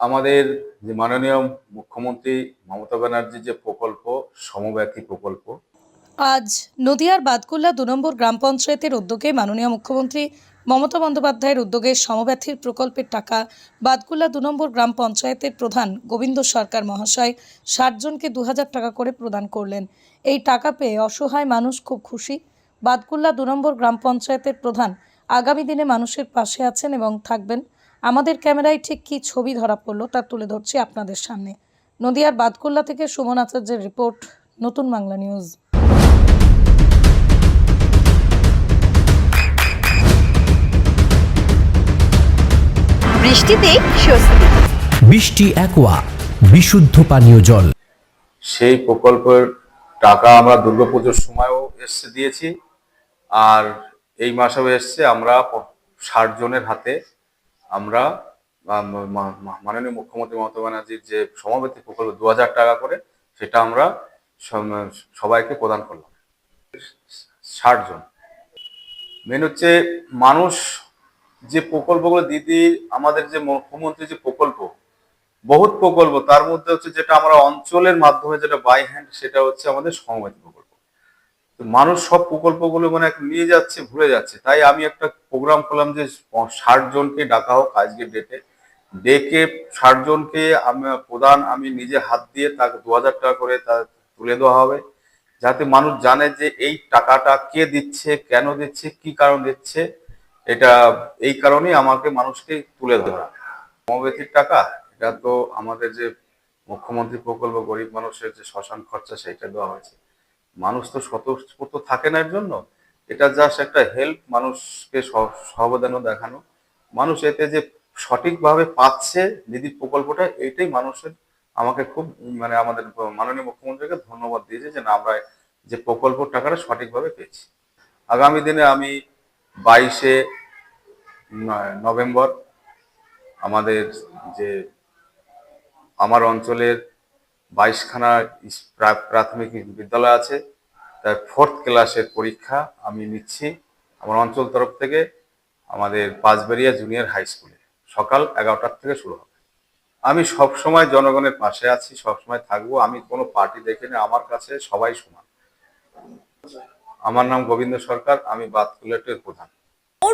আমাদের যে মাননীয় মুখ্যমন্ত্রী মমতা ব্যানার্জির যে প্রকল্প সমব্যথী প্রকল্প। আজ নদিয়ার বাদকুল্লা দু নম্বর গ্রাম পঞ্চায়েতের উদ্যোগে মাননীয় মুখ্যমন্ত্রী মমতা বন্দ্যোপাধ্যায়ের উদ্যোগে সমব্যথীর প্রকল্পের টাকা বাদকুল্লা দু নম্বর গ্রাম পঞ্চায়েতের প্রধান গোবিন্দ সরকার মহাশয় ষাট জনকে দু হাজার টাকা করে প্রদান করলেন। এই টাকা পেয়ে অসহায় মানুষ খুব খুশি। বাদকুল্লা দু নম্বর গ্রাম পঞ্চায়েতের প্রধান আগামী দিনে মানুষের পাশে আছেন এবং থাকবেন। আমাদের ক্যামেরায় ঠিক কী ছবি ধরা পড়ল তা তুলে ধরছি আপনাদের সামনে। নদিয়ার বাদকুল্লা থেকে সুমন আচার্যের রিপোর্ট নতুন বাংলা নিউজ। বৃষ্টিতে স্বস্তি। বৃষ্টি অ্যাকোয়া বিশুদ্ধ পানীয় জল। সেই প্রকল্পের টাকা আমরা দুর্গাপুজোর সময়ও এসছে দিয়েছি আর এই মাসেও এসছে আমরা ষাট জনের হাতে আমরা মাননীয় মুখ্যমন্ত্রী মমতা ব্যানার্জির যে সমাবেতী প্রকল্প দু হাজার টাকা করে, সেটা আমরা সবাইকে প্রদান করলাম। ষাট জন। মেন হচ্ছে মানুষ যে প্রকল্পগুলো দিদি, আমাদের যে মুখ্যমন্ত্রী যে প্রকল্প, বহুত প্রকল্প, তার মধ্যে হচ্ছে যেটা আমরা অঞ্চলের মাধ্যমে যেটা বাই হ্যান্ড সেটা হচ্ছে আমাদের সমবায় প্রকল্প। মানুষ সব প্রকল্পগুলো মানে নিয়ে যাচ্ছে ভুলে যাচ্ছে। তাই আমি একটা প্রোগ্রাম করলাম যে, ষাট জনকে ডাকা হোক আজকের ডেটে ডেকে ষাট জনকে আমি প্রধান আমি নিজে হাত দিয়ে তাকে দু হাজার টাকা করে তা তুলে দেওয়া হবে। যাতে মানুষ জানে যে এই টাকাটা কে দিচ্ছে, কেন দিচ্ছে, কি কারণ দিচ্ছে, এটা এই কারণেই আমাকে মানুষকে তুলে ধরা। সমবেতির টাকা, এটা তো আমাদের যে মুখ্যমন্ত্রী প্রকল্প, গরিব মানুষের যে শ্মশান খরচা, সেটা দেওয়া হয়েছে। মানুষ তো স্বতঃস্ফূর্ত থাকে না এর জন্য। এটা জাস্ট একটা হেল্প মানুষকে সহ- সহবদানও দেখানো। মানুষ এতে যে সঠিকভাবে পাচ্ছে দিদির প্রকল্পটা এইটাই মানুষের আমাকে খুব মানে আমাদের মাননীয় মুখ্যমন্ত্রীকে ধন্যবাদ দিয়েছে যে না, আমরা যে প্রকল্প টাকাটা সঠিকভাবে পেয়েছি। আগামী দিনে আমি বাইশে নভেম্বর আমাদের যে, আমার অঞ্চলের বাইশখানা প্রাথমিক বিদ্যালয় আছে। তার ফোর্থ ক্লাসের পরীক্ষা আমি নিচ্ছি আমার অঞ্চল তরফ থেকে আমাদের পাঁচবেরিয়া জুনিয়র হাই স্কুলে সকাল এগারোটার থেকে শুরু হবে। আমি সব সময় জনগণের পাশে আছি সব সময় থাকব। আমি কোনো পার্টি দেখিনি, আমার কাছে সবাই সমান। আমার নাম গোবিন্দ সরকার, আমি বাতকুলেটের প্রধান।